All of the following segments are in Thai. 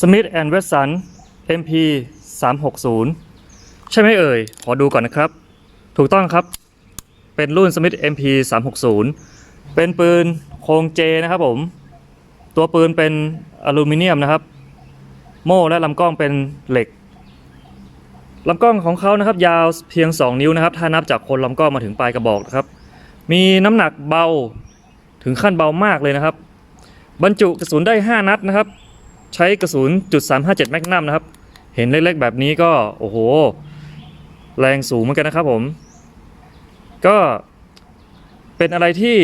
Smith Wesson MP 360 ใช่ไหมเอ่ย ขอดูก่อนนะครับ ถูกต้องครับ เป็นรุ่น Smith MP 360 เป็นปืนโครงเจนะครับผม ตัวปืนเป็นอลูมิเนียมนะครับ โม่และลำกล้องเป็นเหล็กลำกล้องของเขานะครับยาวเพียง 2 นิ้วนะครับ ถ้านับจากคนลำกล้องมาถึงปลายกระบอกนะครับ มีน้ำหนักเบาถึงขั้นเบามากเลยนะครับ บรรจุกระสุนได้ 5 นัดนะครับ ใช้กระสุนจุด357แมกนัมนะครับ เห็นเล็กๆแบบนี้ก็โอ้โห แรงสูงเหมือนกันนะครับผม ก็เป็นอะไรที่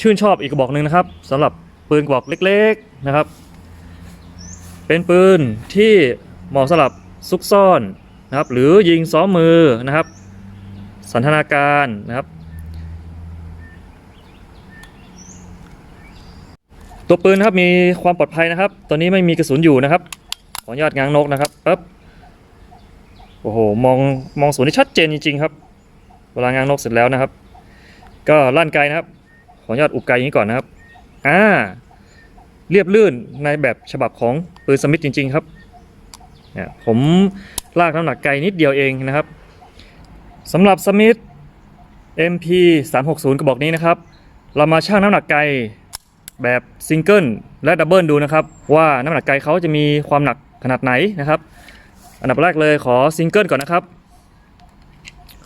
ชื่นชอบอีกกระบอกหนึ่งนะครับสำหรับปืนกระบอกเล็กๆนะครับ เป็นปืนที่เหมาะสำหรับซุกซ่อนนะครับ หรือยิงซ้อมมือนะครับ สันทนาการนะครับ ตัวปืนครับมีความปลอดภัยนะครับตัวนี้ไม่มีกระสุนอยู่นะครับ ขออนุญาตง้างนกนะครับปั๊บโอ้โหมองมองศูนได้ชัดเจนจริงๆครับ เวลาง้างนกเสร็จแล้วนะครับ ก็ลั่นไกลนะครับ ขออนุญาตอุบไกลอย่างนี้ก่อนนะครับอ่าเรียบลื่นในแบบฉบับของปืนสมิธจริง ๆ ครับเนี่ยผมลากน้ำหนักไกลนิดเดียวเองนะครับสำหรับสมิธ MP 360กระบอกนี้นะครับ เรามาชั่งน้ำหนักไกล แบบซิงเกิลและดับเบิลดูนะครับ ว่าน้ำหนักไกลเขาจะมีความหนักขนาดไหนนะครับ อันดับแรกเลยขอซิงเกิลก่อนนะครับ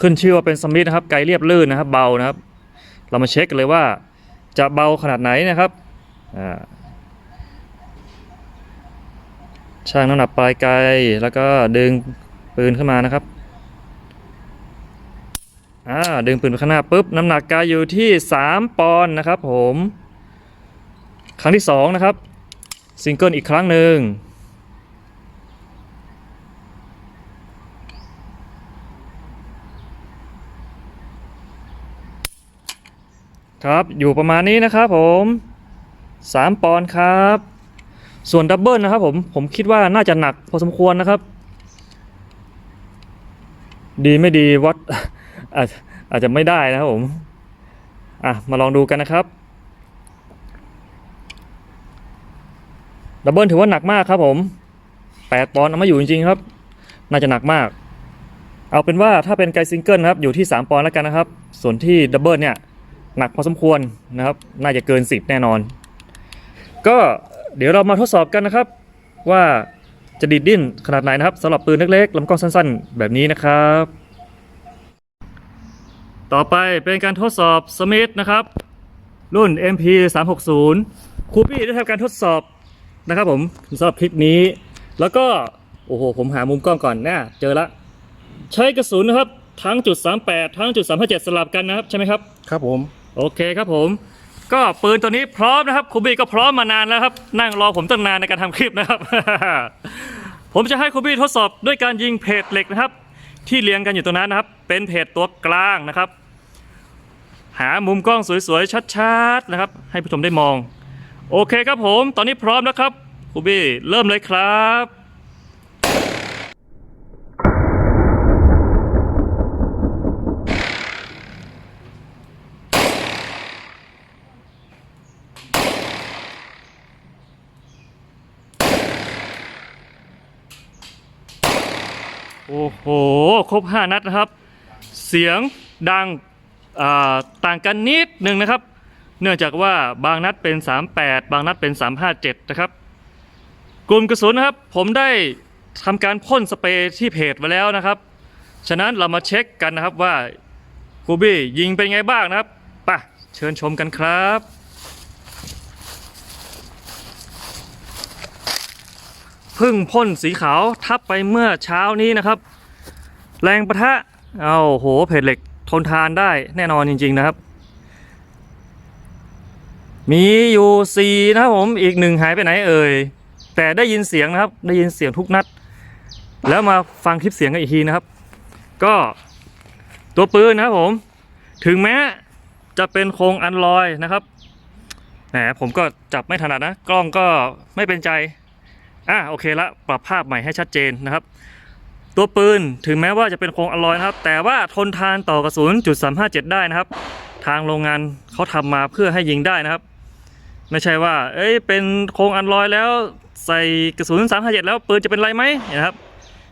ขึ้นชื่อว่าเป็นสมิธนะครับ ไกลเรียบลื่นนะครับ เบานะครับ เรามาเช็คกันเลยว่าจะเบาขนาดไหนนะครับช่างน้ำหนักปลายไกลแล้วก็ดึงปืนขึ้นมานะครับอ่าดึงปืนไปข้างหน้าปุ๊บน้ำหนักกายอยู่ที่ 3 ปอนด์นะครับผม ครั้งที่2นะครับซิงเกิลอีกครั้งหนึ่งครับอยู่ประมาณนี้นะครับผม 3 ปอนด์ครับ ส่วนดับเบิลนะครับผม ผมคิดว่าน่าจะหนักพอสมควรนะครับ ดีไม่ดีวัดอาจอาจจะไม่ได้นะครับผม อะ มาลองดูกันนะครับ ดับเบิลถือว่าหนักมากครับผม8ปอนด์เอามาอยู่จริงๆครับ น่าจะหนักมาก เอาเป็นว่าถ้าเป็นไกซิงเกิลนะครับอยู่ที่ 3 ปอนด์แล้วกันนะครับ ส่วนที่ดับเบิลเนี่ยหนักพอสมควรนะครับ น่าจะเกิน 10 แน่นอน ก็เดี๋ยวเรามาทดสอบกันนะครับ ว่าจะดีดดิ้นขนาดไหนนะครับสำหรับปืนเล็กๆลำกล้องสั้นๆ แบบนี้นะครับ ต่อไปเป็นการทดสอบสมิธนะครับ รุ่น MP 360ครูปี้ได้ทำการทดสอบ นะครับผมสำหรับคลิปนี้ แล้วก็โอ้โหผมหามุมกล้องก่อนนะเจอละใช้กระสุนนะครับทั้งจุด38ทั้งจุด357สลับกันนะครับใช่ไหมครับ ครับผม โอเคครับผม ก็ปืนตัวนี้พร้อมนะครับครูบี้ก็พร้อมมานานแล้วครับ นั่งรอผมตั้งนานในการทำคลิปนะครับ ผมจะให้ครูบี้ทดสอบด้วยการยิงเพจเหล็กนะครับ ที่เรียงกันอยู่ตรงนั้นนะครับ เป็นเพจตัวกลางนะครับ หามุมกล้องสวยๆชัดๆนะครับ ให้ผู้ชมได้มอง โอเคครับผม ตอนนี้พร้อมแล้วครับครูบี้เริ่มเลยครับโอ้โห ครบ 5 นัดนะครับ เสียงดังต่างกันนิดหนึ่งนะครับ เนื่องจากว่าบางนัดเป็น 38 บางนัดเป็น 357 นะครับ กลุ่มกระสุนนะครับ ผมได้ทำการพ่นสเปรย์ที่เพจไว้แล้วนะครับ ฉะนั้นเรามาเช็คกันนะครับว่าคูบี้ยิงเป็นไงบ้างนะครับป่ะเชิญชมกันครับพึ่งพ่นสีขาวทับไปเมื่อเช้านี้นะครับ แรงประทะ เอาโหเพจเหล็กทนทานได้แน่นอนจริง ๆ นะครับ มีอยู่สี่นะครับผมอีกหนึ่งหายไปไหนเอ่ยแต่ได้ยินเสียงนะครับ ได้ยินเสียงทุกนัด แล้วมาฟังคลิปเสียงกันอีกทีนะครับ ก็ตัวปืนนะครับผม ถึงแม้จะเป็นโครงอันลอยนะครับแหมผมก็จับไม่ถนัดนะ กล้องก็ไม่เป็นใจอะโอเคละปรับภาพใหม่ให้ชัดเจนนะครับ ตัวปืนถึงแม้ว่าจะเป็นโครงอลลอยนะครับ แต่ว่าทนทานต่อกระสุนจุด357 ได้นะครับ ทางโรงงานเขาทำมาเพื่อให้ยิงได้นะครับ ไม่ใช่ว่า เอ้ย เป็นโครงอันลอยแล้วใส่กระสุน357แล้วปืนจะเป็นไรไหมนะครับ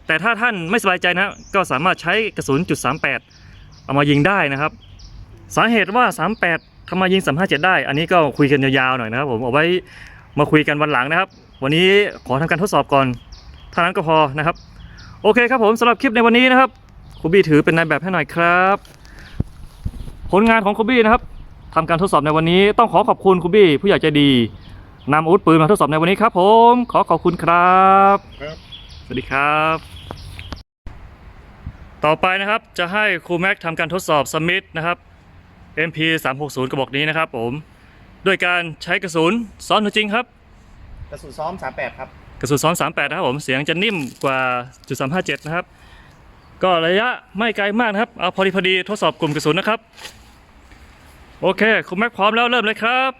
แต่ถ้าท่านไม่สบายใจนะก็สามารถใช้กระสุนจุด38เอามายิงได้นะครับ สาเหตุว่า 38ทำไมยิง357 ได้ อันนี้ก็คุยกันยาวๆหน่อยนะครับผมเอาไว้มาคุยกันวันหลังนะครับ วันนี้ขอทำการทดสอบก่อนเท่านั้นก็พอนะครับ โอเคครับผมสำหรับคลิปในวันนี้นะครับครูบี้ถือเป็นนายแบบให้หน่อยครับ ผลงานของครูบี้นะครับ ทำการทดสอบในวันนี้ต้องขอขอบคุณครูบี้ผู้ใหญ่ใจดีนำอาวุธปืนมาทดสอบในวันนี้ครับผม ขอขอบคุณครับครับ สวัสดีครับ ต่อไปนะครับจะให้ครูแม็กทำการทดสอบสมิธนะครับ MP 3 6 0กระบอกนี้นะครับผมด้วยการใช้กระสุนซ้อนตัวจริงครับ กระสุนซ้อม 38 ครับ กระสุนซ้อน38 นะครับผมเสียงจะนิ่มกว่าจุด357 นะครับ ก็ระยะไม่ไกลมากนะครับเอาพอดีพอดีทดสอบกลุ่มกระสุนนะครับ โอเคครูแม็กพร้อมแล้วเริ่มเลยครับ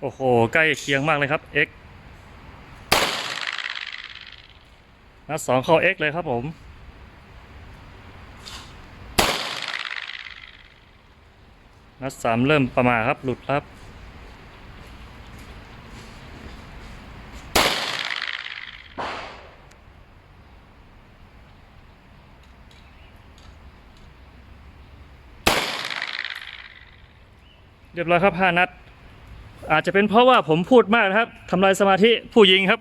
โอ้โห ใกล้เคียงมากเลยครับ X นัดสองเข้า X เลยครับผม นัดสามเริ่มประมาทครับ หลุดครับ เรียบร้อยครับห้านัด อาจจะเป็นเพราะว่าผมพูดมากนะครับทำลายสมาธิผู้ยิงครับ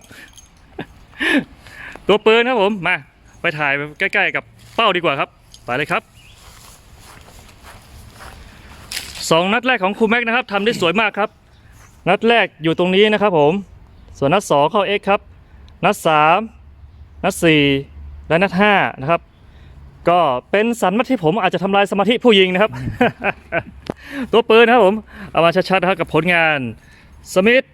ตัวปืนครับผมมา ไปถ่ายใกล้ ๆ กับเป้าดีกว่าครับ ไปเลยครับสองนัดแรกของครูแม็กนะครับทำได้สวยมากครับ นัดแรกอยู่ตรงนี้นะครับผม ส่วนนัดสองเข้า X ครับ นัดสามนัดสี่และนัดห้านะครับ ก็เป็นสันนัดที่ผมอาจจะทำลายสมาธิผู้ยิงนะครับ ตัวปืนนะครับผม เอามาชัดๆนะครับกับผลงาน Smith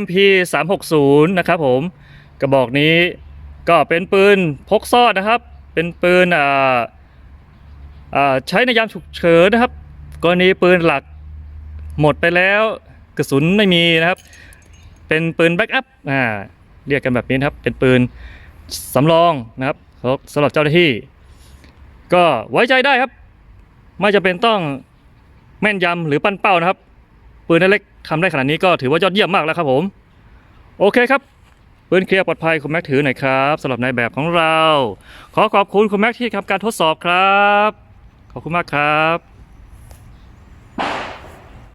MP 3 6 0นะครับผมกระบอกนี้ก็เป็นปืนพกซ่อนนะครับ เป็นปืนอ่าอ่าใช้ในยามฉุกเฉินนะครับ กรณีปืนหลักหมดไปแล้วกระสุนไม่มีนะครับ เป็นปืนแบ็กอัพอ่าเรียกกันแบบนี้นครับ เป็นปืนสำรองนะครับสำหรับเจ้าหน้าที่ ก็ไว้ใจได้ครับ ไม่จะเป็นต้อง แม่นยำหรือปั้นเป้านะครับ ปืนเล็กๆทำได้ขนาดนี้ก็ถือว่ายอดเยี่ยมมากแล้วครับผม โอเคครับปืนเคลียร์ปลอดภัยคุณแม็กถือหน่อยครับสำหรับในแบบของเรา ขอขอบคุณคุณแม็กที่ทำการทดสอบครับ ขอบคุณมากครับ